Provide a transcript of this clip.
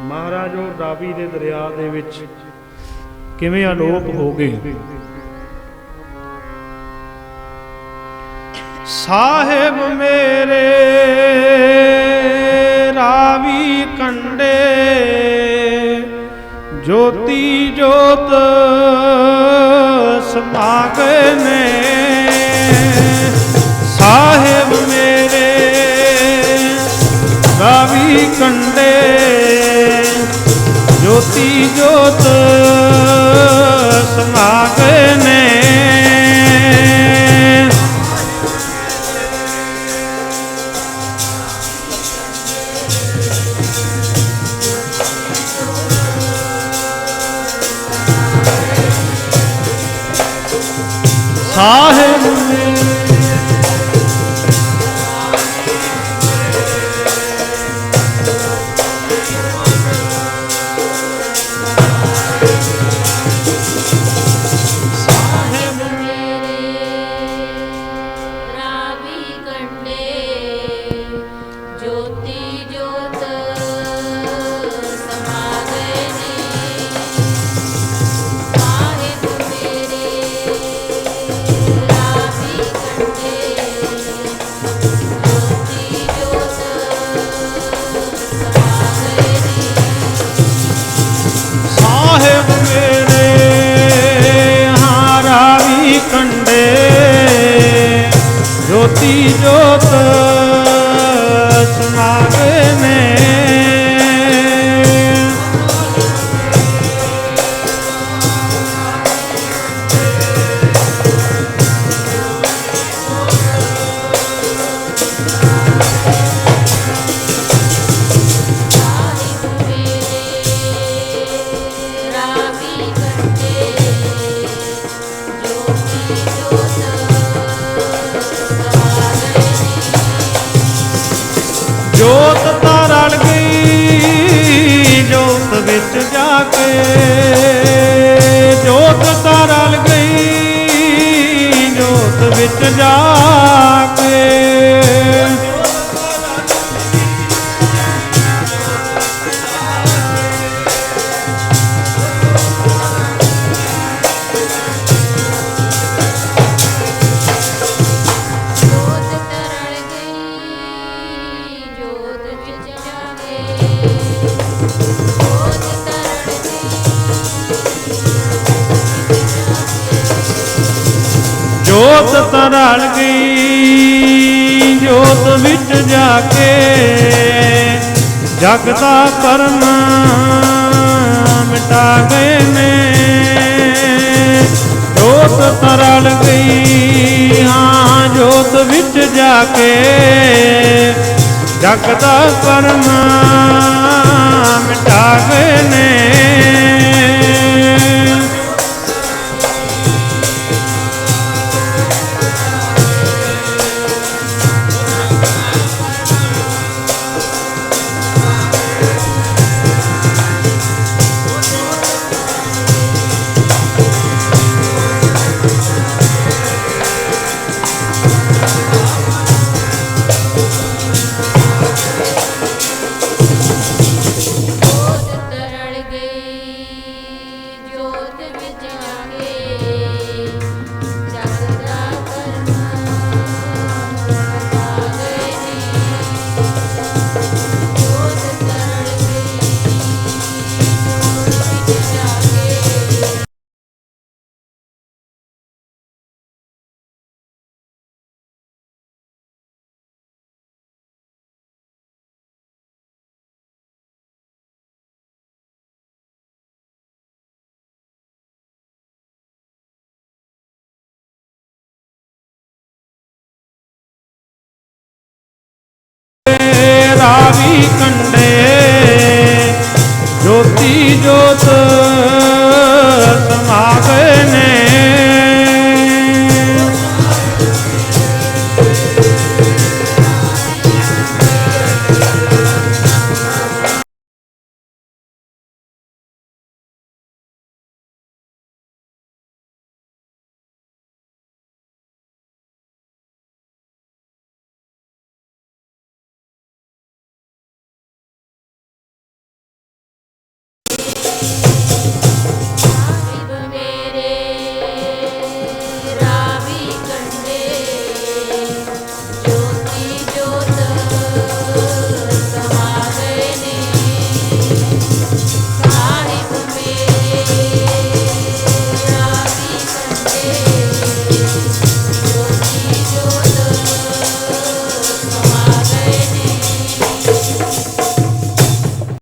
ਮਹਾਰਾਜ ਉਹ ਰਾਵੀ ਦੇ ਦਰਿਆ ਦੇ ਵਿੱਚ ਕਿਵੇਂ ਆਲੋਪ ਹੋ ਗਏ? ਸਾਹਿਬ ਮੇਰੇ, ਰਾਵੀ ਕੰਡੇ, ਜੋਤੀ ਜੋਤ ਸਮਾਗਏ ਨੇ। ਸਾਹਿਬ ਮੇਰੇ, ਰਾਵੀ ਕੰਡੇ ਜੋਤੀ ਜੋਤ ਸਮਾਗਏ ਨੇ। ਸਾਹਿਬ ਜੋਤੀ ਜੋਤ ਤਾਂ ਰਲ ਗਈ, ਜੋਤ ਵਿੱਚ ਜਾ ਕੇ। ਜੋਤ ਤਾਂ ਰਲ ਗਈ, ਜੋਤ ਵਿੱਚ ਜਾ ਕੇ। ਜੋਤ ਤਰਲ ਗਈ, ਜੋਤ ਵਿੱਚ ਜਾ ਕੇ ਜਗ ਦਾ ਪਰਮ ਮਿਟਾ ਗਏ ਨੇ। ਜੋਤ ਤਰਲ ਗਈ, ਹਾਂ, ਜੋਤ ਵਿੱਚ ਜਾ ਕੇ ਜਗ ਦਾ ਪਰਮ ਰਾਵੀ ਕੰਡੇ